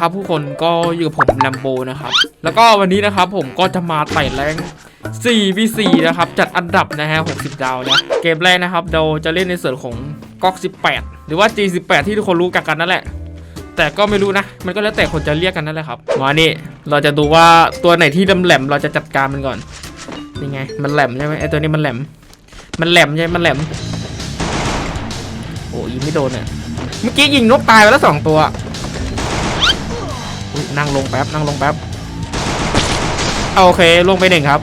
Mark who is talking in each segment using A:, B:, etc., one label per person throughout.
A: ครับผู้คนก็อยู่กับผมแลมโบนะครับ แล้วก็วันนี้นะครับผมก็จะมาไต่แรง 4v4 นะครับ จัดอันดับนะฮะ 60 ดาวนะ เกมแรกนะครับ เราจะเล่นในส่วนของก๊อก 18 หรือว่า G18 ที่ทุกคนรู้กันกันนั่นแหละ แต่ก็ไม่รู้นะ มันก็แล้วแต่คนจะเรียกกันนั่นแหละครับ มานี่ เราจะดูว่าตัวไหนที่แหลมเราจะจัดการมันก่อน นี่ไง มันแหลมใช่ไหมไอตัวนี้มันแหลม มันแหลมใช่ไหมมันแหลม โอ้ยิงไม่โดนเนี่ย เมื่อกี้ยิงนกตายไปแล้วสองตัว นั่งลงแป๊บนั่งลงแป๊บโอเคลงไปหนึ่งครับ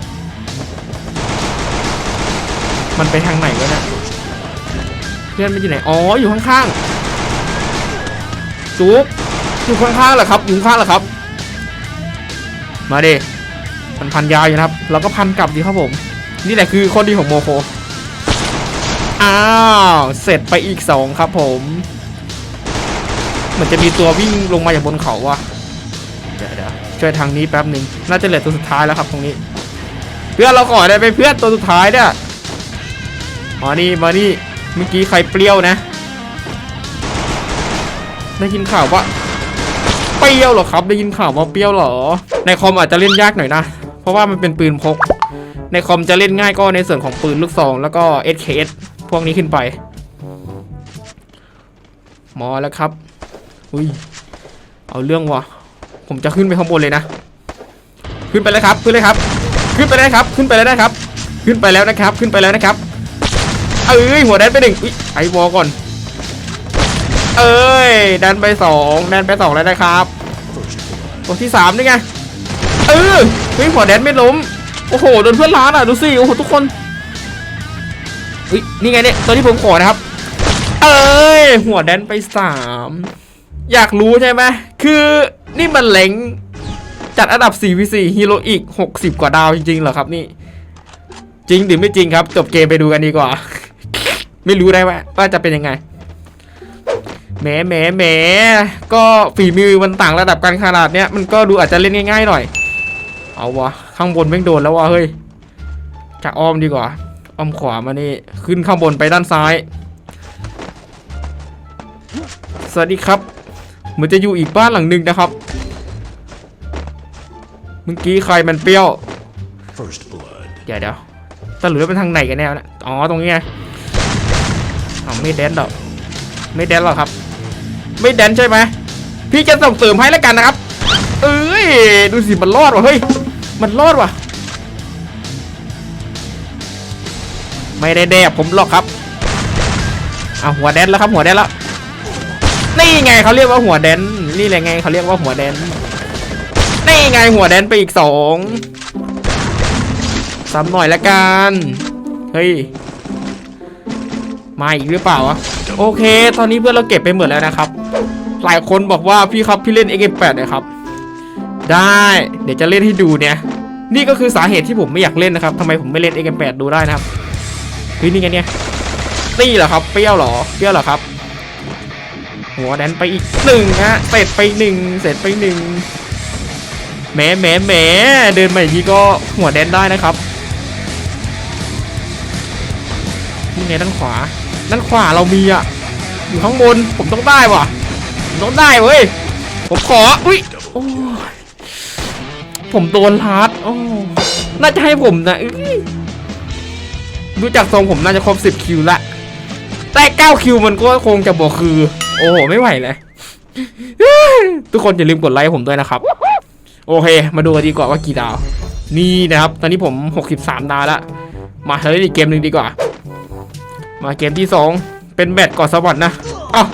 A: มันไปทางไหนวะเนี่ยเพื่อนมันอยู่ไหนอ๋ออยู่ข้างๆจุ๊บอยู่ข้างๆเหรอครับอยู่ข้างๆเหรอครับ มาดิมันพันยาวอยู่นะครับ เราก็พันกลับดีครับผม นี่แหละคือคนดีของโมโคอ้าวเสร็จไปอีกสองครับผม เหมือนจะมีตัววิ่งลงมาจากบนเขาว่ะ ช่วยทางนี้แป๊บหนึ่งน่าจะเหลือตัวสุดท้ายแล้วครับตรงนี้ เพื่อนเราก่อนได้ไปเพื่อนตัวสุดท้ายเนี่ยมานี่มานี่เมื่อกี้ใครเปรี้ยวนะ ได้ยินข่าวว่าเปรี้ยวเหรอครับ ได้ยินข่าวว่าเปรี้ยวเหรอ ในคอมอาจจะเล่นยากหน่อยนะ เพราะว่ามันเป็นปืนพก ในคอมจะเล่นง่ายก็ในส่วนของปืนลูกซอง แล้วก็ SKS พวกนี้ขึ้นไปมอแล้วครับ อุ้ย เอาเรื่องวะ ผมจะขึ้นไปข้างบนเลยนะ ขึ้นไปเลยครับ ขึ้นเลยครับ ขึ้นไปเลยครับ ขึ้นไปแล้วนะครับ ขึ้นไปแล้วนะครับ ขึ้นไปแล้วนะครับ เอ้ย หัวแดนไปหนึ่งอุ๊ยไอวอก่อน เอ้ย ดันไปสองดันไปสองแล้วนะครับตัวที่สามนี่ไง เออเฮ้ยหัวแดนไม่ล้ม โอ้โห โดนเพื่อนล้านอะ ดูสิ โอ้โห ทุกคนอุ้ย นี่ไงเนี่ย ตัวที่ผมขอนะครับ เอ้ย หัวแดนไปสามอยากรู้ใช่ไหมคือ นี่มันเหลงจัดอันดับ 4v4 ฮีโร่อีก 60 กว่าดาวจริงๆเหรอครับนี่ จริงหรือไม่จริงครับ จบเกมไปดูกันดีกว่า ไม่รู้ได้ว่าว่าจะเป็นยังไงแหมแหมแหมก็ฝีมือมันต่างระดับกันขนาดเนี้ยมันก็ดูอาจจะเล่นง่ายๆหน่อย เอาวะข้างบนแม่งโดนแล้ววะเฮ้ยจะอ้อมดีกว่า อ้อมขวามานี่ขึ้นข้างบนไปด้านซ้าย สวัสดีครับ เหมือนจะอยู่อีกบ้านหลังหนึ่งนะครับ เมื่อกี้ใครมันเปรี้ยว
B: First blood.
A: เดี๋ยวเดี๋ยวตะหลุยเป็นทางไหนกันแน่วเนี่ยอ๋อตรงนี้ไงอ๋อไม่แดนหรอกไม่แดนหรอกครับ ไม่แดนใช่ไหมพี่จะส่งเสริมให้แล้วกันนะครับ เอ้ยดูสิมันรอดว่ะเฮ้ยมันรอดว่ะ ไม่ได้แดบผมหรอกครับเอาหัวแดนแล้วครับหัวแดนแล้วนี่ไงเขาเรียกว่าหัวแดนนี่แหละไงเขาเรียกว่าหัวแดนนี่ ไงหัวแดนไปอีกสองซ้ำหน่อยละกัน เฮ้ย มาอีกหรือเปล่าวะ โอเค ตอนนี้เพื่อนเราเก็บไปหมดแล้วนะครับ หลายคนบอกว่าพี่ครับพี่เล่น X8 นะครับ ได้ เดี๋ยวจะเล่นให้ดูเนี่ย นี่ก็คือสาเหตุที่ผมไม่อยากเล่นนะครับทำไมผมไม่เล่น X8 ดูได้นะครับเฮ้ยนี่ไงเนี่ยนี่เหรอครับ เปรี้ยวเหรอ เปรี้ยวเหรอครับ หัวแดนไปอีกหนึ่งฮะ เสร็จไปหนึ่ง เสร็จไปหนึ่ง แหมแหมแหมเดินมาอย่างนี้ก็หัวแดนได้นะครับนี่ไงด้านขวา ด้านขวาเรามีอะ อยู่ข้างบน ผมต้องได้ว่ะผมต้องได้เว้ย ผมขอ อุ้ยโอ้ผมโดนลาดโอ้น่าจะให้ผมนะดูจากทรงผมน่าจะครบ 10 คิวละ แต่ 9 คิวมันก็คงจะบอกคือ โอ้โห ไม่ไหวเลย ทุกคนอย่าลืมกดไลค์ผมด้วยนะครับ โอเค มาดูกันดีกว่าว่ากี่ดาว นี่นะครับ ตอนนี้ผม 63 ดาวล้วมาเล่นอีกเกมหนึ่งดีกว่า มาเกมที่สองเป็นแบตกอดสวรรค์นะอ้าว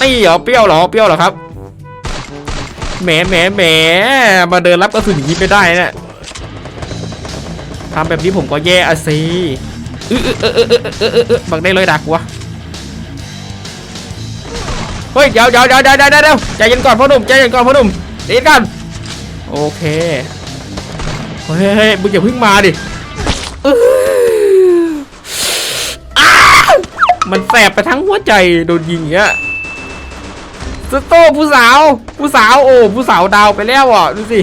A: นี่เหรอเปรี้ยวเหรอเปรี้ยวเหรอครับแหมแหมแหมมาเดินรับกระสุนอย่างนี้ไม่ได้นะทำแบบนี้ผมก็แย่อะสิเออเออเออเออเออเออเออบักได้เลยดักวะเฮ้ยเดี๋ยวเดี๋ยวเดี๋ยวเดี๋ยวเดี๋ยวเดี๋ยวใจเย็นก่อนพ่อหนุ่มใจเย็นก่อนพ่อหนุ่มใจเย็นก่อน โอเคเฮ้ยเฮ้ยเฮ้ยมึงอย่าเพิ่งมาดิเออมันแสบไปทั้งหัวใจโดนยิงอย่างเงี้ยสโตผู้สาว ผู้สาวโอ้ผู้สาวดาวไปแล้วอะดูสิ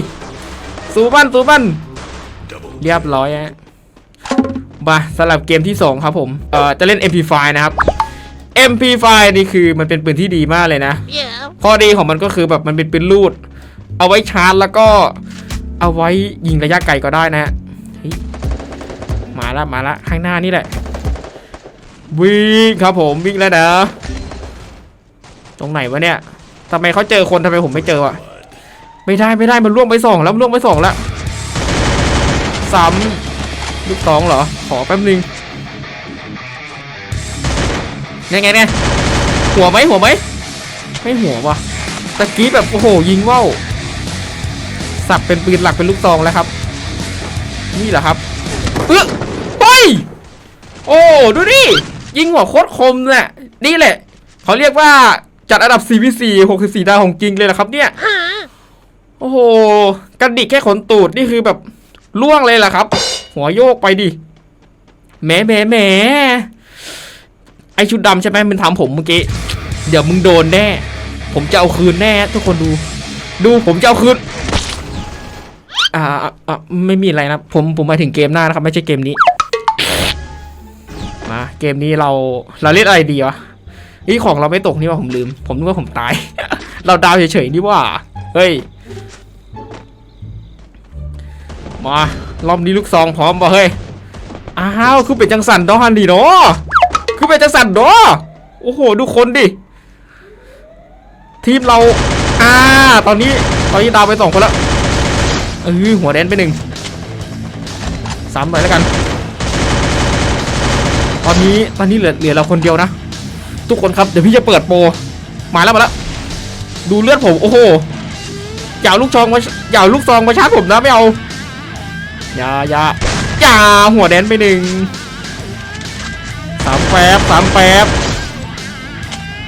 A: สูบันสูบัน
B: Double
A: เรียบร้อยฮะมาสำหรับเกมที่ 2 ครับผม เอ่อ จะเล่น MP5 นะครับ MP5 นี่คือมันเป็นปืนที่ดีมากเลยนะ
C: Yeah.
A: ข้อดีของมันก็คือแบบมันเป็นปืนลูด เอาไว้ชาร์จแล้วก็เอาไว้ยิงระยะไกลก็ได้นะฮ้ยมาละมาละข้างหน้านี่แหละ วิ่งครับผมวิ่งแล้วนะตรงไหนวะเนี่ยทำไมเขาเจอคนทำไมผมไม่เจอวะไม่ได้ไม่ได้มันล่วงไปสองแล้วล่วงไปสองแล้วสามลูกสองเหรอ ขอแป๊บนึงยังไงเนี่ยหัวไหมหัวไหมไม่หัววะตะกี้แบบโอ้โหยิงว่าว สับเป็นปืนหลักเป็นลูกซองแล้วครับ นี่แหละครับเออเฮ้ยโอ้ดูดิยิงหัวโคตรคมเนี่ยนี่แหละเขาเรียกว่าจัดอันดับ CVC 64ดาวของจริงเลยละครับเนี่ยโอ้โหกระดิกแค่ขนตูดนี่คือแบบล่วงเลยล่ะครับ หัวโยกไปดิแหมแหมแหมไอชุดดำใช่ไหมมันทำผมเมื่อกี้เดี๋ยวมึงโดนแน่ ผมจะเอาคืนแน่ ทุกคนดู ดูผมจะเอาคืน อ่าอ่าไม่มีอะไรนะ ผมผมมาถึงเกมหน้านะครับ ไม่ใช่เกมนี้ มาเกมนี้เราเราเล่นอะไรดีวะนี่ของเราไม่ตกนี่ว่าผมลืม ผมนึกว่าผมตาย เราดาวเฉยๆนี่ว่า เฮ้ย มารอบนี้ลูกซองพร้อมป่เฮ้ย อ้าวคือเป็นจังสันดอฮันดีเนาะคือเป็นจังสันดอโอ้โห ดูคนดิ ทีมเรา อ่า ตอนนี้ ตอนนี้ดาวไปสองคนแล้ว ออหัวแดนไปหนึ่งสามหน่อยแล้วกัน ตอนนี้ตอนนี้เหลือเหลือเราคนเดียวนะ ทุกคนครับเดี๋ยวพี่จะเปิดโปรมาแล้วมาแล้วดูเลือดผมโอ้โหอย่าลูกซองมาอย่าเอาลูกซองมาชาร์จผมนะไม่เอาอย่าอย่าอย่าหัวแดนไปหนึ่งสามแป๊บสามแป๊บ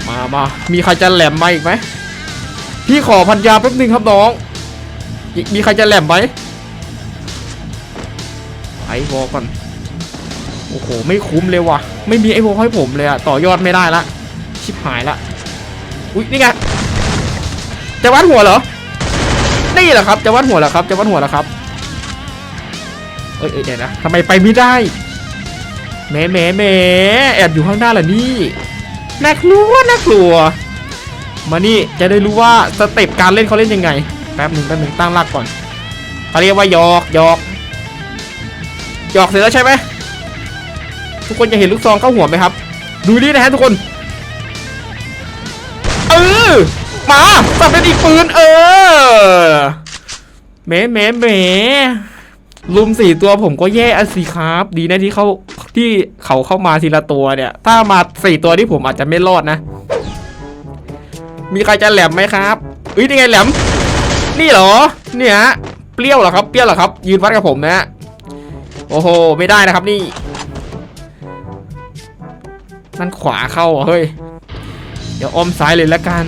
A: มามามีใครจะแหลมมาอีกไหมพี่ขอพันยาแป๊บหนึงครับน้อง มีใครจะแหลมไหมไอ้วอลก่อน โอ้โห ไม่คุ้มเลยว่ะ ไม่มีไอ้วอลให้ผมเลยอะต่อยอดไม่ได้ละ ชิบหายละ อุ้ยนี่ไง จะวัดหัวเหรอ นี่แหละครับ จะวัดหัวเหรอครับ จะวัดหัวเหรอครับเอ้ยเอ้ยเดี๋ยวนะทำไมไปไม่ได้แหมแหมแหมแอบอยู่ข้างหน้าเหรอนี่ น่ากลัว น่ากลัว มานี่จะได้รู้ว่าสเต็ปการเล่นเขาเล่นยังไง แป๊บหนึ่งแป๊บหนึ่งตั้งหลักก่อนเขาเรียกว่าหยอกหยอกหยอกเสร็จแล้วใช่ไหมทุกคนจะเห็นลูกซองเข้าหัวไหมครับ ดูนี่นะฮะทุกคน เออมาตัดเป็นอีกปืน เออแหมแหมแหมลุมสี่ตัวผมก็แย่อะสิครับ ดีนะที่เขาที่เขาเข้ามาทีละตัวเนี่ย ถ้ามาสี่ตัวที่ผมอาจจะไม่รอดนะ มีใครจะแหลมไหมครับเอ้ยนี่ไงแหลม นี่เหรอ เนี่ยฮะเปรี้ยวเหรอครับ เปรี้ยวเหรอครับ ยืนวัดกับผมนะฮะ โอ้โห ไม่ได้นะครับนี่ นั่นขวาเข้าเหรอเฮ้ย เดี๋ยวอ้อมซ้ายเลยละกัน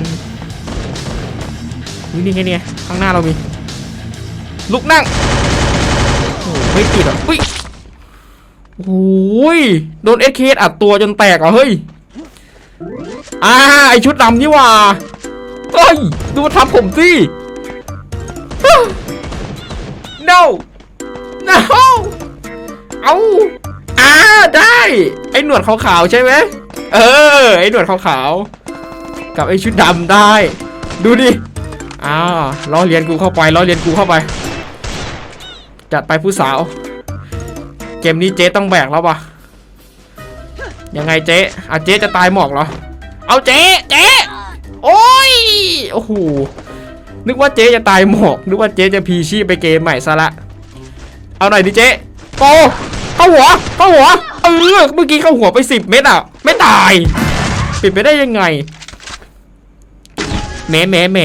A: นี่ไงเนี่ย ข้างหน้าเรามี ลุกนั่ง โอ้ไม่ติดอะอุ้ยโอ้ย โดนเอสเคอัดตัวจนแตกอะเฮ้ย อ่า ไอชุดดำนี่ว่าเฮ้ย ดูมาทำผมสิ no no เอาอ่าได้ ไอ้หนวดขาวๆใช่ไหมเออ ไอ้หนวดขาวๆกับไอ้ชุดดำได้ ดูดิอ่าล้อเลียนกูเข้าไปล้อเลียนกูเข้าไป จัดไปผู้สาว เกมนี้เจ๊ต้องแบกแล้ววะยังไงเจ๊อะเจ๊จะตายหมอกเหรอ เอาเจ๊เจ๊โอ้ย โอ้โห นึกว่าเจ๊จะตายหมอกนึกว่าเจ๊จะพีชีพไปเกมใหม่ซะละ เอาหน่อยดิเจ๊โปเข้าหัวเข้าหัวเออเมื่อกี้เข้าหัวไปสิบเม็ดอะ ไม่ตาย ปิดไปได้ยังไงแหมแหมแหม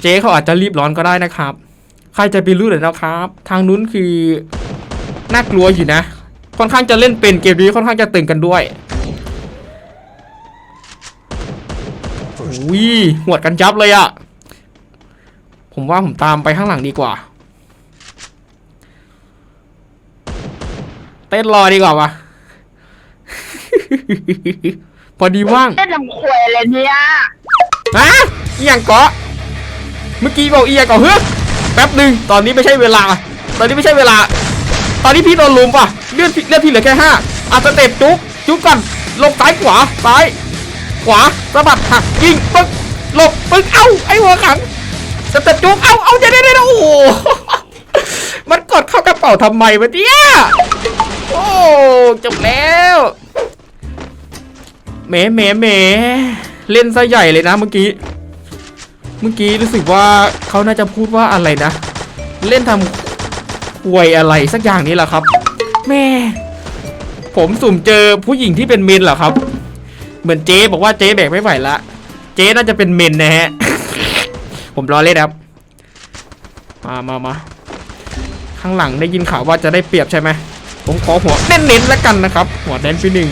A: เจ๊เขาอาจจะรีบร้อนก็ได้นะครับ ใครจะไปรู้เลยนะครับ ทางนู้นคือน่ากลัวอยู่นะ ค่อนข้างจะเล่นเป็นเกมนี้ค่อนข้างจะตึงกันด้วยอุ้ยหวดกันยับเลยอะ ผมว่าผมตามไปข้างหลังดีกว่า เต้นรอดีกว่าวะ พอดีว่าง
C: เล่นลำควยเลยเนี่ย
A: ฮะอีหยังเกาะเมื่อกี้บอกอีหยังเกาะเฮ้ยแป๊บหนึ่งตอนนี้ไม่ใช่เวลา ตอนนี้ไม่ใช่เวลา ตอนนี้พี่โดนลุมป่ะเลือดพี่เลือดพี่เหลือแค่ห้าอาจจะเตะจุ๊บจุ๊บก่อนลงซ้ายขวาซ้าย ขวาสะบัดหักยิงปึ๊กหลบปึ๊กเอ้าไอ้หัวขัง สเตปจุกเอาเอาเดี๋ยวเดี๋ยวเดี๋ยวโอ้โหมันกดเข้ากระเป๋าทำไมวะเนี่ยโอ้จบแล้วแหมแหมแหมเล่นซะใหญ่เลยนะเมื่อกี้ เมื่อกี้รู้สึกว่าเขาน่าจะพูดว่าอะไรนะ เล่นทำควยอะไรสักอย่างนี้แหละครับ แม่ ผมสุ่มเจอผู้หญิงที่เป็นเมนเหรอครับ เหมือนเจ๊บอกว่าเจ๊แบกไม่ไหวละ เจ๊น่าจะเป็นเมนนะฮะ ผมรอเล่นครับ มามามาข้างหลังได้ยินข่าวว่าจะได้เปรียบใช่ไหมผมขอหัวเน้นๆแล้วกันนะครับ หัวแดนไปหนึ่ง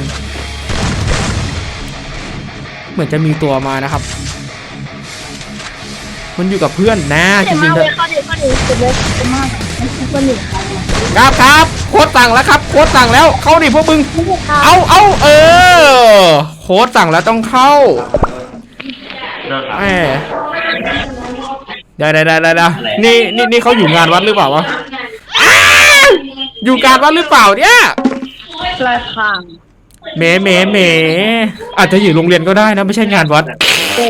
A: เหมือนจะมีตัวมานะครับ มันอยู่กับเพื่อนนะจ
C: เดี๋ยว
A: ริ
C: มาง
A: ๆ
C: เลยเข้าดิเข้าดิเดี๋ยวเลยเดี๋ยวมากมันคือคนหนึ่งครับ
A: ครับโค้ดสั่งแล้วครับ โค้ดสั่งแล้วเข้าดิพวกมึง เอาเอาเออ โค้ดสั่งแล้วต้องเข้าแหม เดี๋ยวเดี๋ยวเดี๋ยวเดี๋ยวนี่นี่นี่เขาอยู่งานวัดหรือเปล่าวะอ้าวอยู่การวัดหรือเปล่าเนี่ย
C: ลายคาง
A: เมเมเมอาจจะอยู่โรงเรียนก็ได้นะไม่ใช่งานวัด
C: โอ้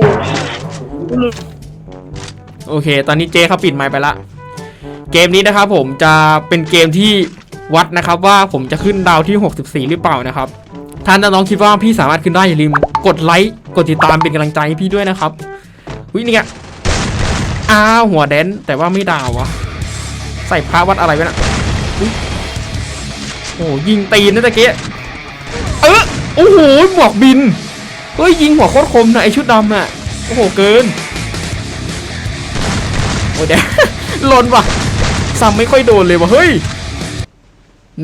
A: โอเค ตอนนี้เจเขาปิดไมค์ไปละ เกมนี้นะครับผมจะเป็นเกมที่วัดนะครับว่าผมจะขึ้นดาวที่ 64 หรือเปล่านะครับถ้าน้องๆคิดว่าพี่สามารถขึ้นได้อย่าลืม กดไลค์ กดติดตามเป็นกำลังใจให้พี่ด้วยนะครับ วินี่ไง อ้าวหัวแดนแต่ว่าไม่ดาววะใส่พระวัดอะไรไว้น่ะโอ้ยิงตีนนะตะเกียเออโอ้โหหมวกบินเฮ้ยยิงหัวโคตรคมนะไอชุดดำน่ะโอ้โหเกินโอ้ยเดี๋ยวหล่นว่ะซ้ำไม่ค่อยโดนเลยว่ะเฮ้ย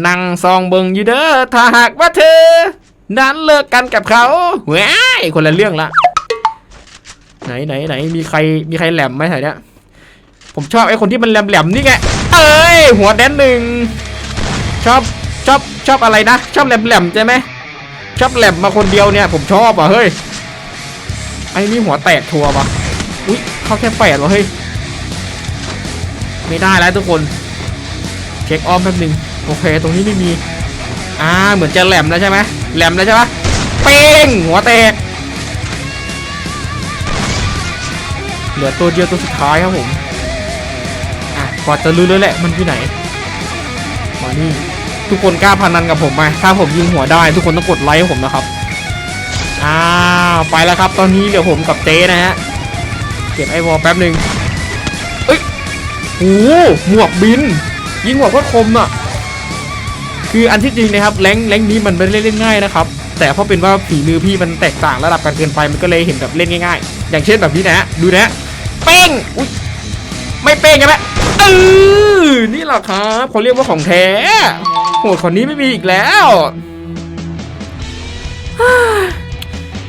A: นั่งซองเบิงอยู่เด้อถ้าหากว่าเธอ นั้นเลิกกันกับเขาเว้ยคนละเรื่องละ ไหนไหนไหนมีใครมีใครแหลมไหมแถวเนี้ยผมชอบไอ้คนที่มันแหลมแหลมๆนี่ไงเอ้ยหัวแดนหนึ่งชอบชอบชอบอะไรนะ ชอบแหลมแหลมๆใช่ไหมชอบแหลมมาคนเดียวเนี่ย ผมชอบอะเฮ้ยไอ้นี่หัวแตกทัวร์ปะอุ๊ยเขาแค่แปดวะเฮ้ยไม่ได้แล้วทุกคนเช็คออมแป๊บหนึงโอเค ตรงนี้ไม่มีอ่าเหมือนจะแหลมแล้วใช่ไหมแหลมแล้วใช่ปะเป้งหัวแตก ลือตัวเดียวตัวสุดท้ายครับผม อะพอจะรู้แล้วแหละมันที่ไหนมานี่ทุกคนกล้าพนันกับผมไหมถ้าผมยิงหัวได้ ทุกคนต้องกดไลค์ผมนะครับ อ้าวไปแล้วครับ ตอนนี้เดี๋ยวผมกับเจ๊นะฮะ เก็บไอวอลแป๊บหนึ่งเอ้ยโอ้หหมวกบิน ยิงหมวกก็คมอะ คืออันที่จริงนะครับแรงแรงนี้มันไม่ได้เล่นง่ายนะครับแต่เพราะเป็นว่าฝีมือพี่มันแตกต่างระดับกันเกินไปมันก็เลยเห็นแบบเล่นง่ายๆ อย่างเช่นแบบนี้นะฮะดูนะ เป้งอุ้ยไม่เป้งใช่ไหมเออนี่แหละครับเขาเรียกว่าของแท้โหดคนนี้ไม่มีอีกแล้ว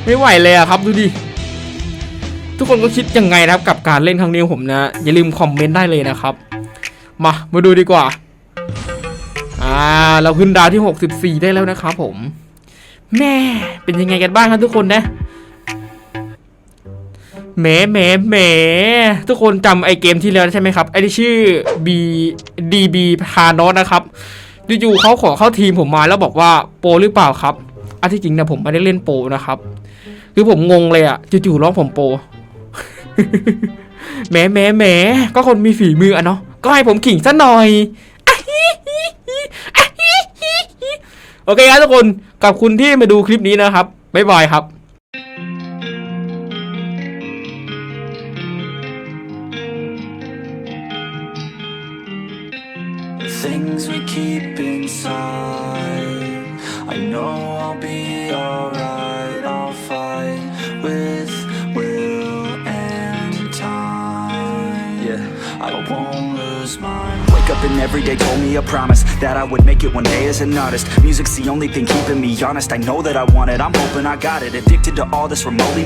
A: ไม่ไหวเลยอะครับดูดิทุกคนก็คิดยังไงนะครับกับการเล่นครั้งนี้ผมนะ อย่าลืมคอมเมนต์ได้เลยนะครับ มามาดูดีกว่าอ่าเราขึ้นดาวที่ 64 ได้แล้วนะครับผม แม่เป็นยังไงกันบ้างครับทุกคนนะ แหมแหมแหมทุกคนจำไอเกมที่แล้วใช่ไหมครับไอที่ชื่อ B DB พานอสนะครับอยู่ๆเขาขอเข้าทีมผมมาแล้วบอกว่าโปรหรือเปล่าครับอันที่จริงนะผมไม่ได้เล่นโปรนะครับ คือผมงงเลยอะจู่ๆร้องผมโปรแหมแหมแหมก็คนมีฝีมืออะเนาะก็ให้ผมขิงซะหน่อยโอเคครับทุกคนขอบคุณที่มาดูคลิปนี้นะครับบ๊ายบายครับ
D: things we keep inside. I know I'll be alright. I'll fight with will and time. Yeah, I won't lose my mind. Wake up and every day told me a promise that I would make it one day as an artist. Music's the only thing keeping me honest. I know that I want it. I'm hoping I got it. Addicted to all this remotely.